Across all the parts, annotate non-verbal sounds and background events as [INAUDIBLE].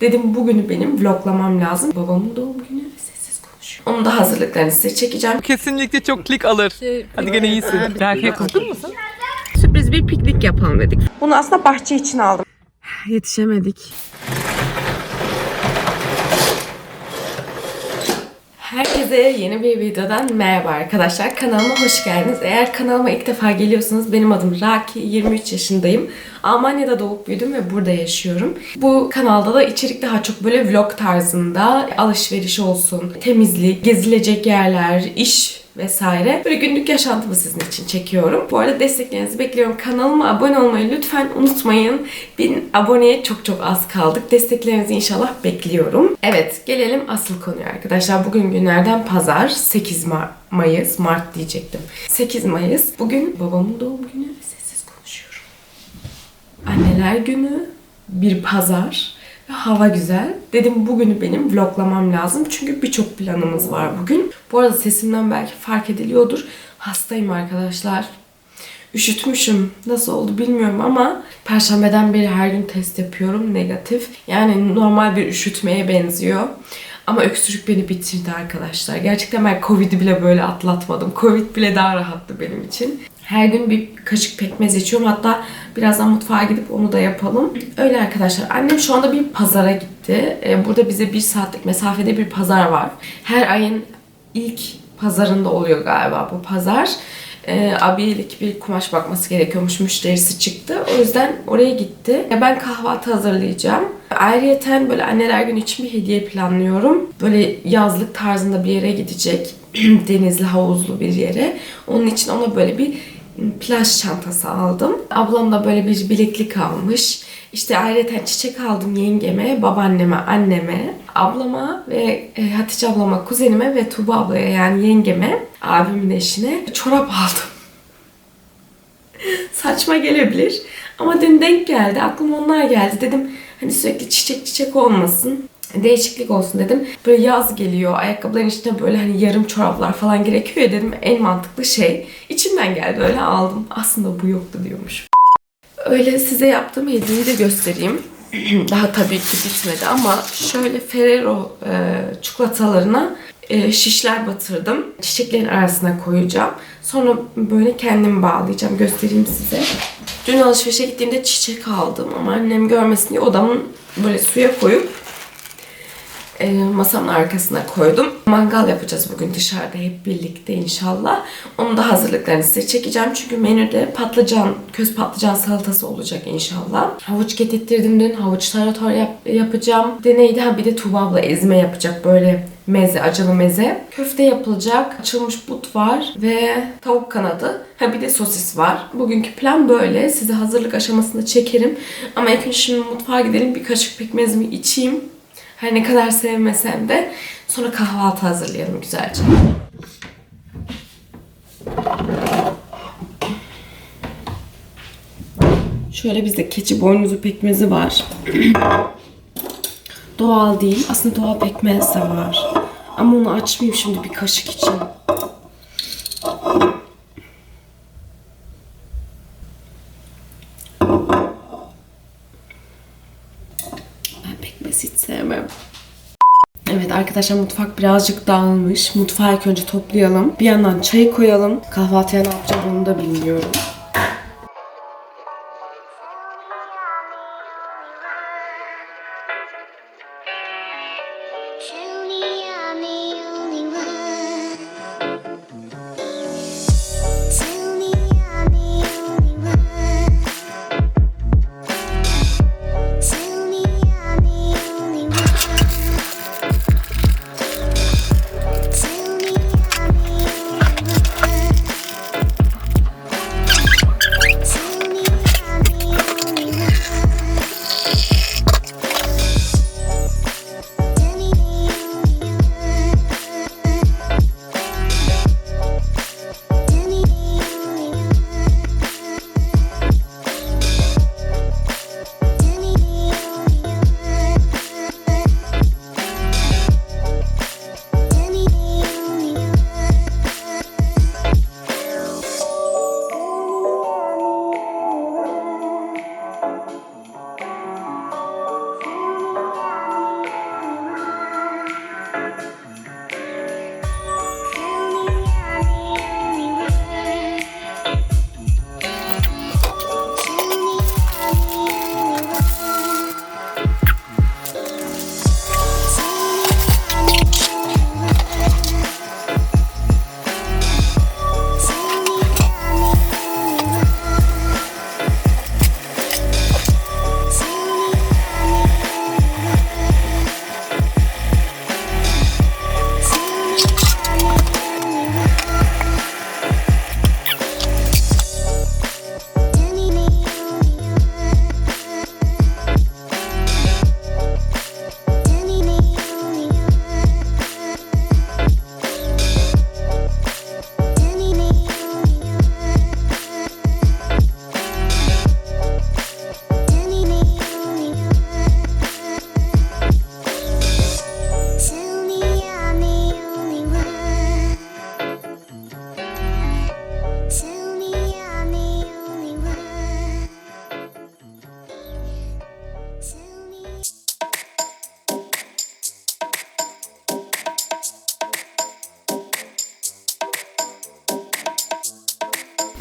Dedim bugünü benim vloglamam lazım. Babamın doğum günü sessiz konuşuyor. Onun da hazırlıklarını size çekeceğim. Kesinlikle çok klik alır. Hadi gene iyisin. Rafiye korktun musun? Sürpriz bir piknik yapalım dedik. Bunu aslında bahçe için aldım. Yetişemedik. Herkese yeni bir videodan merhaba arkadaşlar. Kanalıma hoş geldiniz. Eğer kanalıma ilk defa geliyorsanız benim adım Raki, 23 yaşındayım. Almanya'da doğup büyüdüm ve burada yaşıyorum. Bu kanalda da içerik daha çok böyle vlog tarzında alışveriş olsun, temizlik, gezilecek yerler, iş vesaire. Böyle günlük yaşantımı sizin için çekiyorum. Bu arada desteklerinizi bekliyorum. Kanalıma abone olmayı lütfen unutmayın. Bin aboneye çok çok az kaldık. Desteklerinizi inşallah bekliyorum. Evet gelelim asıl konuya arkadaşlar. Bugün günlerden pazar 8 Mar- Mayıs. Mart diyecektim. 8 Mayıs. Bugün babamın doğum günü. Sessiz konuşuyorum. Anneler günü bir pazar hava güzel. Dedim bugünü benim vloglamam lazım. Çünkü birçok planımız var bugün. Bu arada sesimden belki fark ediliyordur. Hastayım arkadaşlar. Üşütmüşüm. Nasıl oldu bilmiyorum ama perşembeden beri her gün test yapıyorum. Negatif. Yani normal bir üşütmeye benziyor. Ama öksürük beni bitirdi arkadaşlar. Gerçekten ben Covid'i bile böyle atlatmadım. Covid bile daha rahattı benim için. Her gün bir kaşık pekmez içiyorum. Hatta birazdan mutfağa gidip onu da yapalım. Öyle arkadaşlar. Annem şu anda bir pazara gitti. Ee, Burada bize bir saatlik mesafede bir pazar var. Her ayın ilk pazarında oluyor galiba bu pazar. Ee, abiyelik bir kumaş bakması gerekiyormuş. Müşterisi çıktı. O yüzden oraya gitti. Ya Ben kahvaltı hazırlayacağım. Ayrıyeten böyle anneler günü için bir hediye planlıyorum. Böyle yazlık tarzında bir yere gidecek. [CLEARS THROAT] Denizli, havuzlu bir yere. Onun için ona böyle bir plaj çantası aldım. Ablam da böyle bir bileklik almış. İşte ayrıca çiçek aldım yengeme, babaanneme, anneme, ablama ve e, Hatice ablama, kuzenime ve Tuba ablaya yani yengeme, abimin eşine çorap aldım. [LAUGHS] Saçma gelebilir ama dün denk geldi. Aklıma onlar geldi. Dedim hani sürekli çiçek çiçek olmasın. Değişiklik olsun dedim. Böyle yaz geliyor. Ayakkabıların içine böyle hani yarım çoraplar falan gerekiyor ya dedim. En mantıklı şey. İçimden geldi öyle aldım. Aslında bu yoktu diyormuş. Öyle size yaptığım hediyeyi de göstereyim. [CLEARS THROAT] Daha tabii ki bitmedi ama şöyle Ferrero e, çikolatalarına e, şişler batırdım. Çiçeklerin arasına koyacağım. Sonra böyle kendim bağlayacağım. Göstereyim size. Dün alışverişe gittiğimde çiçek aldım ama annem görmesin diye odamın böyle suya koyup e, masamın arkasına koydum. Mangal yapacağız bugün dışarıda hep birlikte inşallah. Onun da hazırlıklarını size çekeceğim. Çünkü menüde patlıcan, köz patlıcan salatası olacak inşallah. Havuç getirttirdim dün. Havuç tarator yap- yapacağım. Bir de neydi? Ha bir de Tuğba abla ezme yapacak böyle meze, acılı meze. Köfte yapılacak. Açılmış but var ve tavuk kanadı. Ha bir de sosis var. Bugünkü plan böyle. Size hazırlık aşamasında çekerim. Ama ilk önce şimdi mutfağa gidelim. Bir kaşık pekmezimi içeyim. Her ne kadar sevmesem de sonra kahvaltı hazırlayalım güzelce. Şöyle bizde keçi boynuzu pekmezi var. [CLEARS THROAT] doğal değil. Aslında doğal pekmez de var. Ama onu açmayayım şimdi bir kaşık için. Ben pekmez hiç sevmem. Evet arkadaşlar mutfak birazcık dağılmış. Mutfağı ilk önce toplayalım. Bir yandan çayı koyalım. Kahvaltıya ne yapacağım onu da bilmiyorum.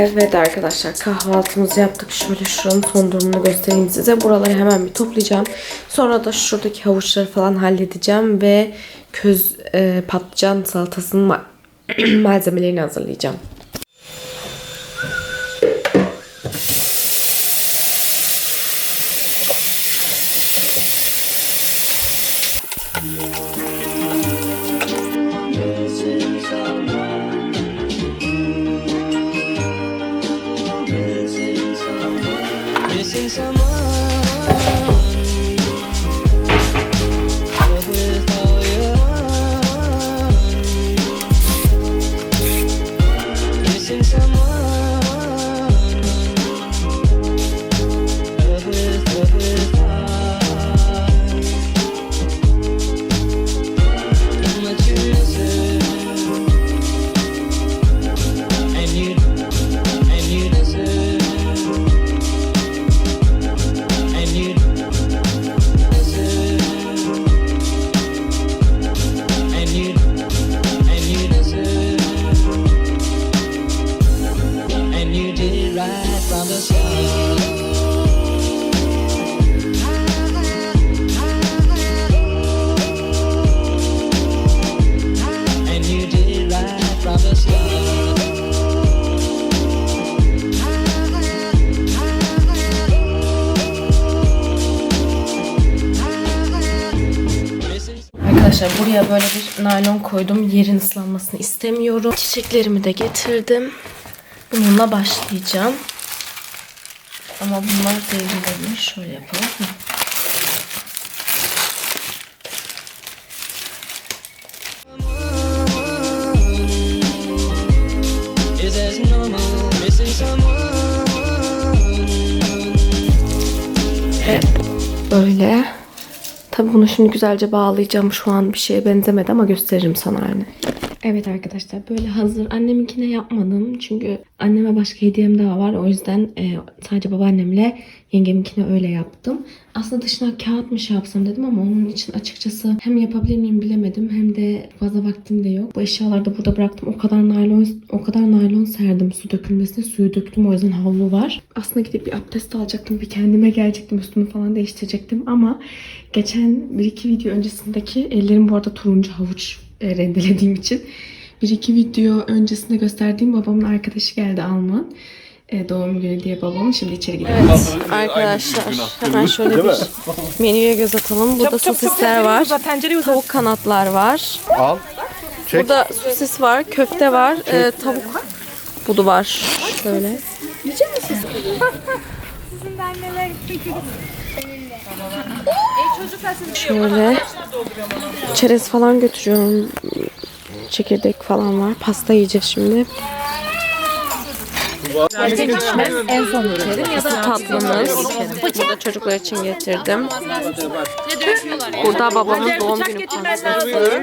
Evet arkadaşlar kahvaltımızı yaptık. Şöyle şuranın son durumunu göstereyim size. Buraları hemen bir toplayacağım. Sonra da şuradaki havuçları falan halledeceğim ve köz e, patlıcan salatasının ma- [CLEARS THROAT] malzemelerini hazırlayacağım. Missing Arkadaşlar buraya böyle bir naylon koydum. Yerin ıslanmasını istemiyorum. Çiçeklerimi de getirdim. Bununla başlayacağım. Ama bunlar devrilemiş. Şöyle yapalım. Evet. Böyle. Tabii bunu şimdi güzelce bağlayacağım. Şu an bir şeye benzemedi ama gösteririm sana halini. Evet arkadaşlar böyle hazır. Anneminkine yapmadım. Çünkü anneme başka hediyem daha var. O yüzden e, sadece babaannemle yengeminkine öyle yaptım. Aslında dışına kağıt mı şey yapsam dedim ama onun için açıkçası hem yapabilir miyim bilemedim hem de fazla vaktim de yok. Bu eşyaları da burada bıraktım. O kadar naylon o kadar naylon serdim su dökülmesine. Suyu döktüm o yüzden havlu var. Aslında gidip bir abdest alacaktım. Bir kendime gelecektim. Üstümü falan değiştirecektim ama geçen bir iki video öncesindeki ellerim bu arada turuncu havuç rendelediğim için bir iki video öncesinde gösterdiğim babamın arkadaşı geldi Alman. E, doğum günü diye babamın. Şimdi içeri gidelim. Evet arkadaşlar hemen şöyle bir menüye göz atalım. Burada sosisler var. Tavuk kanatlar var. Al. Çek. Burada sosis var, köfte var, e, tavuk budu var. Şöyle. [LAUGHS] Şöyle çerez falan götürüyorum. Çekirdek falan var. Pasta yiyeceğiz şimdi. en son tatlımız. Burada çocuklar için getirdim. Burada babamın doğum günü pastası.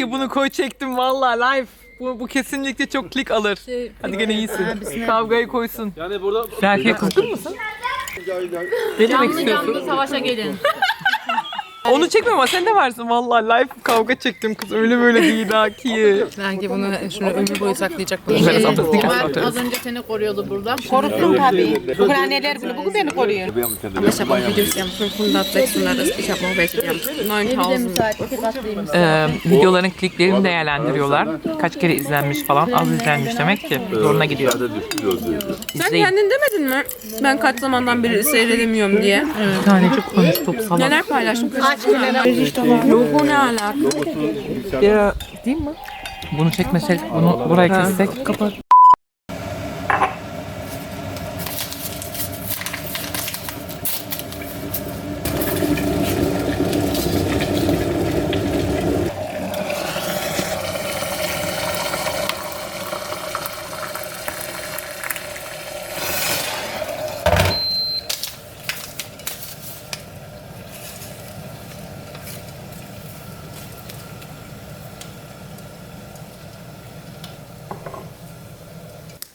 Raki bunu koy çektim valla live. Bu, bu kesinlikle çok klik alır. Hadi gene iyisin. Kavgayı koysun. Yani burada... Raki'ye kızdın mısın? Ne demek istiyorsun? Savaşa gelin. Onu çekme ama sen de varsın valla live kavga çektim kız öyle böyle değil Raki'yi. Belki bunu şunu ömür boyu saklayacak. Bunu. Ben kasmatırım. az önce seni koruyordu burada. Koruttum tabii. Ukrayneler günü bugün beni koruyor. Ich habe auch Videos, die haben 500, 600, ich habe noch welche, die haben 9000. Ee, videoların kliklerini değerlendiriyorlar. Kaç kere izlenmiş falan az izlenmiş demek ki zoruna gidiyor. Sen İzleyin. kendin demedin mi? Ben kaç zamandan beri seyredemiyorum diye. Bir tanecik konuştuk salak. Neler paylaştım? Yok o ne alaka? Ya, değil mi? Bunu çekmesek, bunu buraya kessek. Kapat.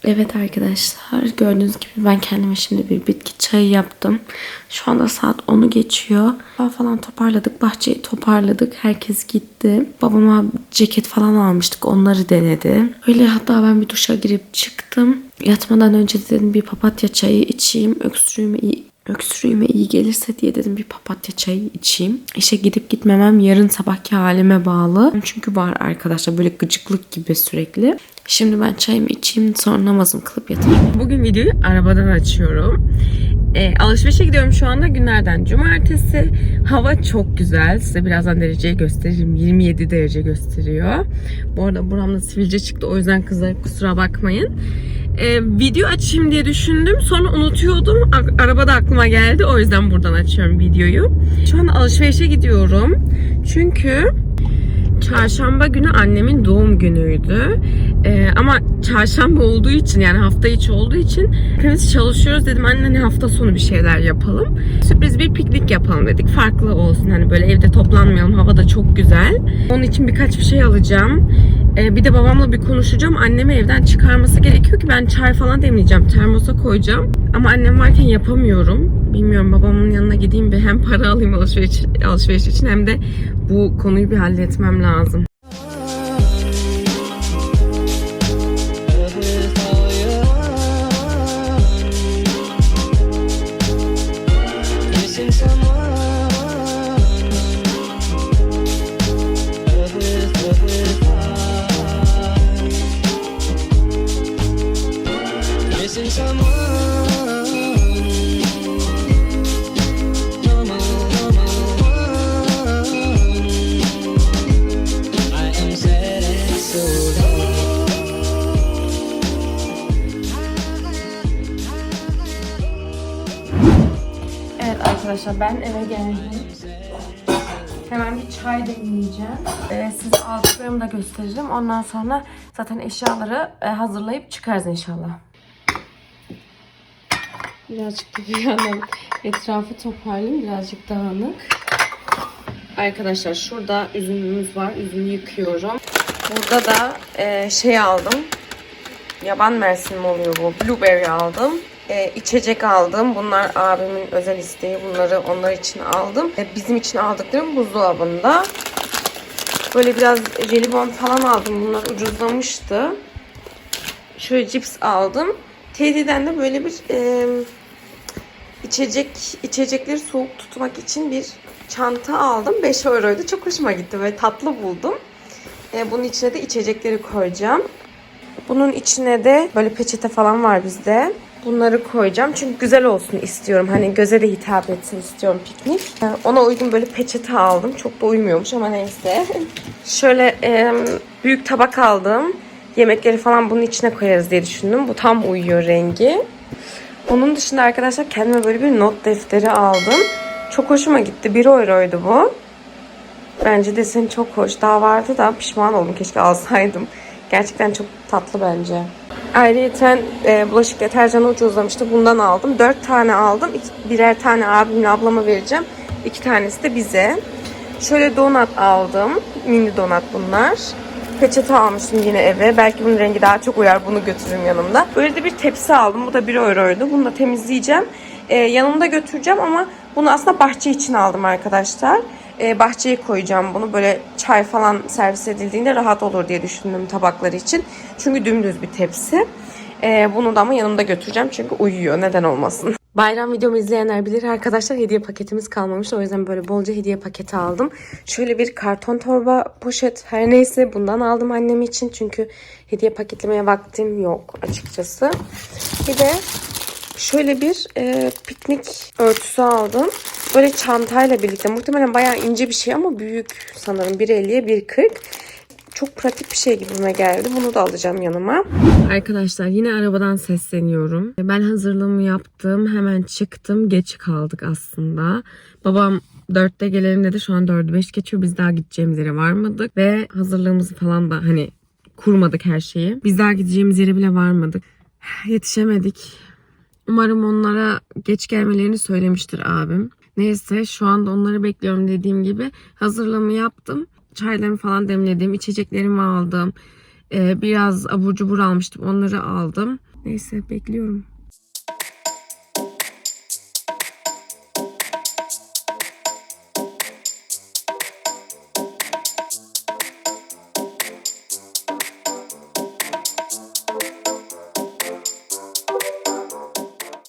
Evet arkadaşlar gördüğünüz gibi ben kendime şimdi bir bitki çayı yaptım. Şu anda saat 10'u geçiyor. Hava falan toparladık. Bahçeyi toparladık. Herkes gitti. Babama ceket falan almıştık. Onları denedi. Öyle hatta ben bir duşa girip çıktım. Yatmadan önce de dedim bir papatya çayı içeyim. Öksürüğüme iyi öksürüğüme iyi gelirse diye dedim bir papatya çayı içeyim. İşe gidip gitmemem yarın sabahki halime bağlı. Çünkü var arkadaşlar böyle gıcıklık gibi sürekli. Şimdi ben çayımı içeyim sonra namazımı kılıp yatayım. Bugün videoyu arabadan açıyorum. E, alışverişe gidiyorum şu anda günlerden cumartesi. Hava çok güzel. Size birazdan dereceyi gösteririm. 27 derece gösteriyor. Bu arada buramda sivilce çıktı. O yüzden kızlar kusura bakmayın. E, video açayım diye düşündüm. Sonra unutuyordum. A- arabada aklıma geldi. O yüzden buradan açıyorum videoyu. Şu an alışverişe gidiyorum. Çünkü Çarşamba günü annemin doğum günüydü. Ee, ama çarşamba olduğu için yani hafta içi olduğu için hepimiz çalışıyoruz dedim anne hani hafta sonu bir şeyler yapalım. Sürpriz bir piknik yapalım dedik. Farklı olsun hani böyle evde toplanmayalım. Hava da çok güzel. Onun için birkaç bir şey alacağım. Ee, bir de babamla bir konuşacağım. Annemi evden çıkarması gerekiyor ki ben çay falan demleyeceğim. Termosa koyacağım. Ama annem varken yapamıyorum. Bilmiyorum babamın yanına gideyim bir hem para alayım alışveriş, alışveriş için hem de bu konuyu bir halletmem lazım. Ben eve geldim. Hemen bir çay demleyeceğim. Ee, size aldıklarımı da göstereceğim. Ondan sonra zaten eşyaları e, hazırlayıp çıkarız inşallah. Birazcık da bir yandan etrafı toparlayayım. Birazcık dağınık. Arkadaşlar şurada üzümümüz var. Üzümü yıkıyorum. Burada da e, şey aldım. Yaban mersini oluyor bu? Blueberry aldım. Ee, içecek aldım. Bunlar abimin özel isteği. Bunları onlar için aldım. Ee, bizim için aldıklarım buzdolabında. Böyle biraz jelibon falan aldım. Bunlar ucuzlamıştı. Şöyle cips aldım. Teddy'den de böyle bir e, içecek içecekleri soğuk tutmak için bir çanta aldım. 5 euroydu. Çok hoşuma gitti. Böyle tatlı buldum. E, bunun içine de içecekleri koyacağım. Bunun içine de böyle peçete falan var bizde. Bunları koyacağım. Çünkü güzel olsun istiyorum. Hani göze de hitap etsin istiyorum piknik. Ee, Ona uygun böyle peçete aldım. Çok da uymuyormuş ama neyse. [LAUGHS] Şöyle e, büyük tabak aldım. Yemekleri falan bunun içine koyarız diye düşündüm. Bu tam uyuyor rengi. Onun dışında arkadaşlar kendime böyle bir not defteri aldım. Çok hoşuma gitti. 1 euroydu bu. Bence deseni çok hoş. Daha vardı da pişman oldum. Keşke alsaydım. Gerçekten çok tatlı bence. Ayrıca e, bulaşık deterjanı ucuzlamıştı. Bundan aldım. 4 tane aldım. İki- birer tane abimle ablama vereceğim. İki tanesi de bize. Şöyle donat aldım. Mini donat bunlar. Peçete almıştım yine eve. Belki bunun rengi daha çok uyar. Bunu götürürüm yanımda. Böyle de bir tepsi aldım. Bu da 1 euroydu. Bunu da temizleyeceğim. E, yanımda götüreceğim ama bunu aslında bahçe için aldım arkadaşlar. E, bahçeye koyacağım bunu. Böyle çay falan servis edildiğinde rahat olur diye düşündüm tabakları için. Çünkü dümdüz bir tepsi. E, bunu da ama yanımda götüreceğim çünkü uyuyor. Neden olmasın. Bayram videomu izleyenler bilir arkadaşlar hediye paketimiz kalmamış. O yüzden böyle bolca hediye paketi aldım. Şöyle bir karton torba poşet her neyse bundan aldım annem için. Çünkü hediye paketlemeye vaktim yok açıkçası. Bir de şöyle bir e, piknik örtüsü aldım. Böyle çantayla birlikte. Muhtemelen bayağı ince bir şey ama büyük sanırım. 1.50'ye 1.40. Çok pratik bir şey gibime geldi. Bunu da alacağım yanıma. Arkadaşlar yine arabadan sesleniyorum. Ben hazırlığımı yaptım. Hemen çıktım. Geç kaldık aslında. Babam 4'te gelelim dedi. Şu an 4'ü 5 geçiyor. Biz daha gideceğimiz yere varmadık. Ve hazırlığımızı falan da hani kurmadık her şeyi. Biz daha gideceğimiz yere bile varmadık. Yetişemedik. Umarım onlara geç gelmelerini söylemiştir abim. Neyse şu anda onları bekliyorum dediğim gibi. Hazırlığımı yaptım. Çaylarımı falan demledim. içeceklerimi aldım. Ee, biraz abur cubur almıştım. Onları aldım. Neyse bekliyorum.